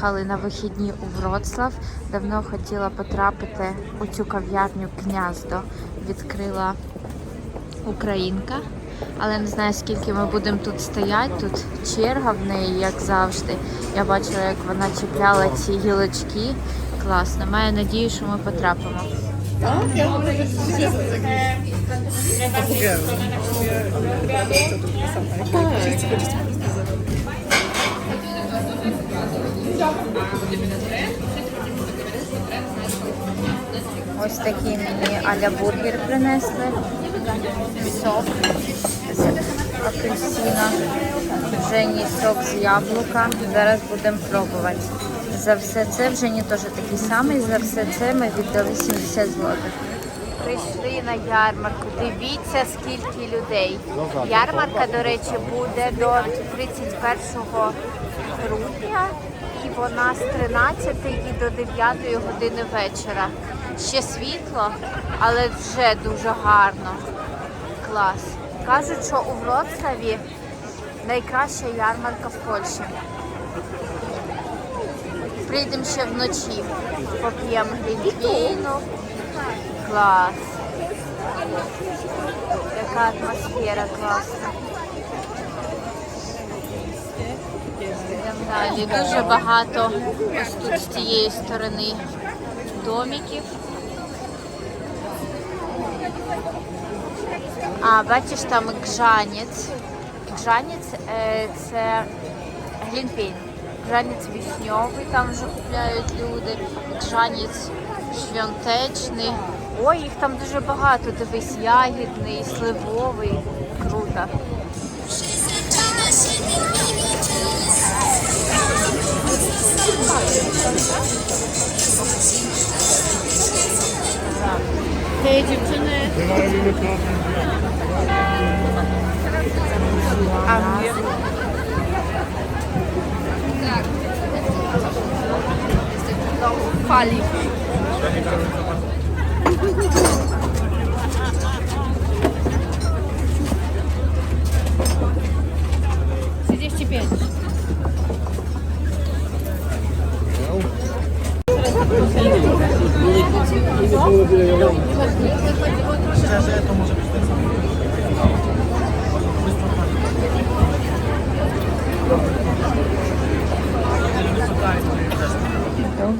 приїхали на вихідні у Вроцлав. Давно хотіла потрапити у цю кав'ярню Кнyaздо. Відкрила українка. Але не знаю, скільки ми будемо тут стояти. Тут черга в неї, як завжди. Я бачила, як вона чіпляла ці гілочки. Класно. Маю надію, що ми потрапимо. Ось такий мені аля бургер принесли. Сок з апельсина. Жені сок з яблука. Зараз будемо пробувати. За все це в Жені теж такий самий. За все це ми віддали 70 злотих. Прийшли на ярмарку. Дивіться, скільки людей. Ярмарка, до речі, буде до 31 грудня. Вона з 13 і до 9 години вечора. Ще світло, але вже дуже гарно. Клас. Кажуть, що у Вроцлаві найкраща ярмарка в Польщі. Прийдемо ще вночі, поп'ємо глінтвейну. Клас. Яка атмосфера класна. Далі дуже багато ось тут з цієї сторони домиків. А, бачиш, там гжанець. Гжанець е, це глінтвейн. Гжанець вишньовий, там вже купляють люди. Гжанець швянтечний. Ой, їх там дуже багато. Дивись, ягідний, сливовий. Круто. 제일 집중해. 아, 위에.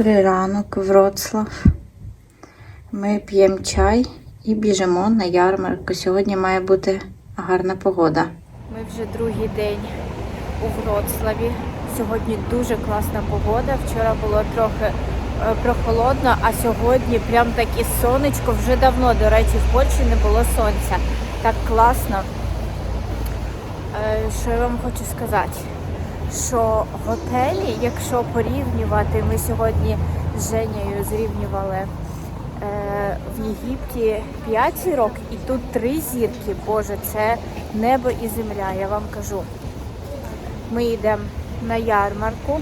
Добрий ранок, Вроцлав. Ми п'ємо чай і біжимо на ярмарку. Сьогодні має бути гарна погода. Ми вже другий день у Вроцлаві. Сьогодні дуже класна погода. Вчора було трохи е, прохолодно, а сьогодні прям таке сонечко. Вже давно, до речі, в Польщі не було сонця. Так класно. Е, Що я вам хочу сказати? Що готелі, якщо порівнювати, ми сьогодні з Женєю зрівнювали е, в Єгипті 5 зірок і тут 3 зірки. Боже, це небо і земля, я вам кажу. Ми йдемо на ярмарку.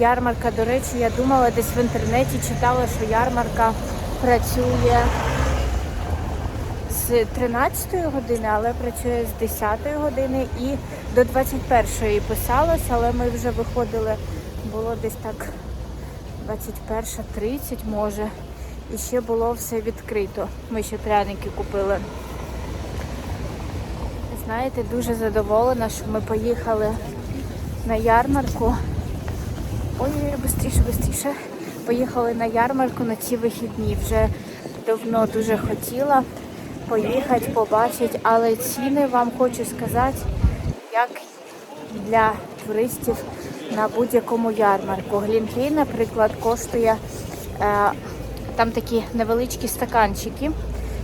Ярмарка, до речі, я думала, десь в інтернеті читала, що ярмарка працює з 13-ї години, але працює з 10-ї години і до 21-ї писалось, але ми вже виходили, було десь так 21.30 може. І ще було все відкрито. Ми ще пряники купили. Знаєте, дуже задоволена, що ми поїхали на ярмарку. Ой, швидше, швидше. Поїхали на ярмарку на ці вихідні. Вже давно дуже хотіла поїхати, побачити, але ціни вам хочу сказати, як для туристів на будь-якому ярмарку. Глінтвей, наприклад, коштує е, там такі невеличкі стаканчики,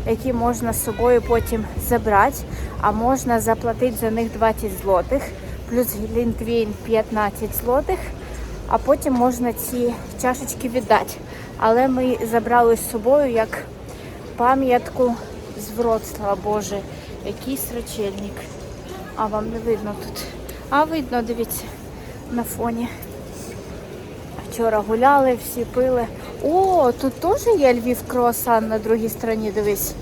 які можна з собою потім забрати, а можна заплатити за них 20 злотих, плюс глінтвейн 15 злотих, а потім можна ці чашечки віддати. Але ми забрали з собою як пам'ятку з Вроцлава, Боже, який срачельник. А вам не видно тут. А видно, дивіться, на фоні. Вчора гуляли, всі пили. О, тут теж є Львів круасан на другій стороні, дивись.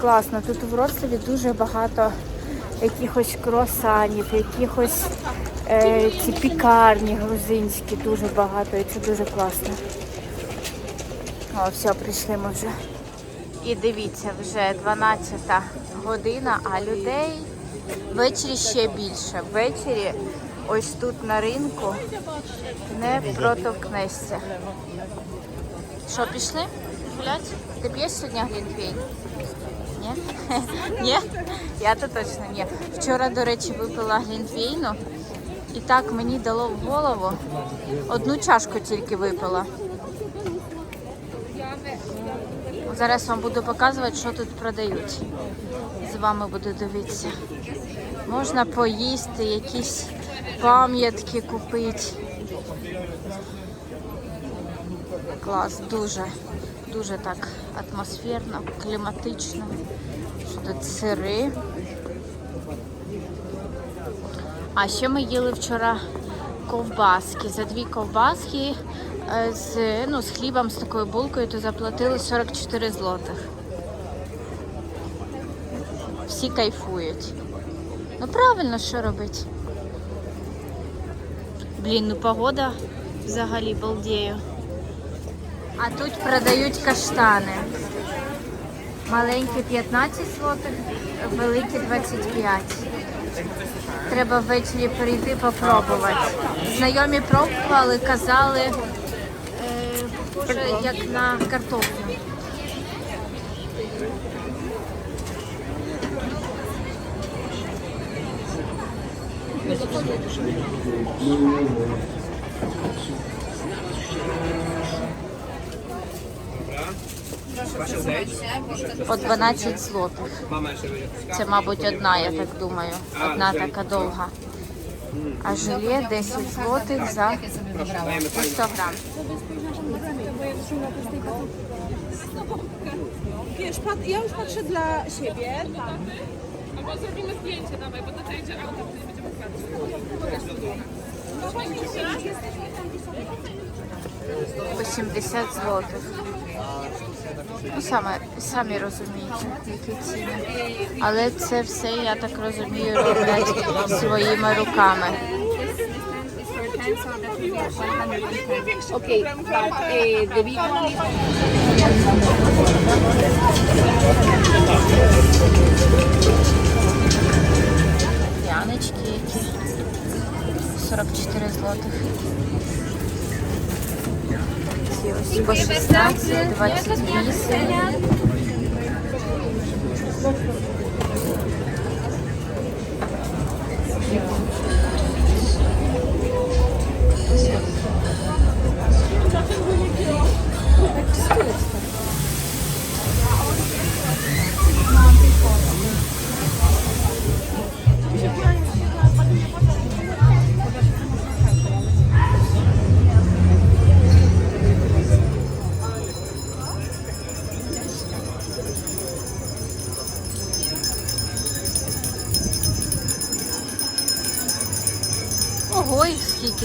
Класно, тут у Вроцлаві дуже багато якихось круасанів, якихось е, ці пікарні грузинські, дуже багато і це дуже класно. О, все, прийшли ми вже. І дивіться, вже 12 година, а людей ввечері ще більше. Ввечері ось тут на ринку не протовкнешся. Що, пішли гуляти? Ти п'єш сьогодні глінтвейн? Ні? Ні? Я то точно ні. Вчора, до речі, випила глінтвейну. І так мені дало в голову. Одну чашку тільки випила. Зараз вам буду показувати, що тут продають. З вами буду дивитися. Можна поїсти, якісь пам'ятки купити. Клас, дуже, дуже так атмосферно, кліматично. Що тут сири. А ще ми їли вчора ковбаски. За дві ковбаски з, ну, з хлібом, з такою булкою, то заплатили 44 злотих. Всі кайфують. Ну правильно, що робити? Блін, ну погода взагалі балдею. А тут продають каштани. Маленькі 15 злотих, великі 25. Треба ввечері прийти попробувати. Знайомі пробували, казали, е, похоже, як на картоплю. По 12 злотих. Це, мабуть, одна, я так думаю. Одна така довга. А желе 10 злотих за по 100 грам. Wiesz, pat, ja już patrzę dla siebie. Tak. Albo zrobimy zdjęcie, dawaj, bo to jedzie autem, to nie będziemy patrzeć. 80 злотих. Ну, саме, самі розумієте, які ціни. Але це все, я так розумію, роблять своїми руками. Okay, eh, but the.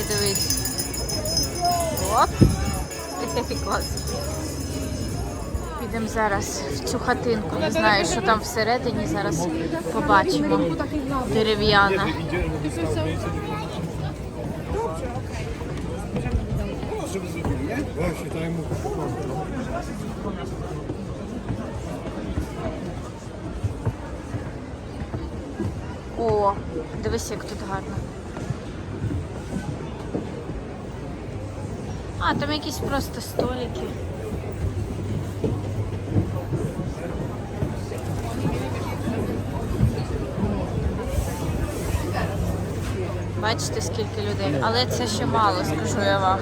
Дивись. Оп. Клас. Підемо зараз в цю хатинку. Не знаю, що там всередині. Зараз побачимо. Дерев'яна. О, дивись, як тут гарно. А, там якісь просто столики. Бачите, скільки людей, але це ще мало, скажу я вам.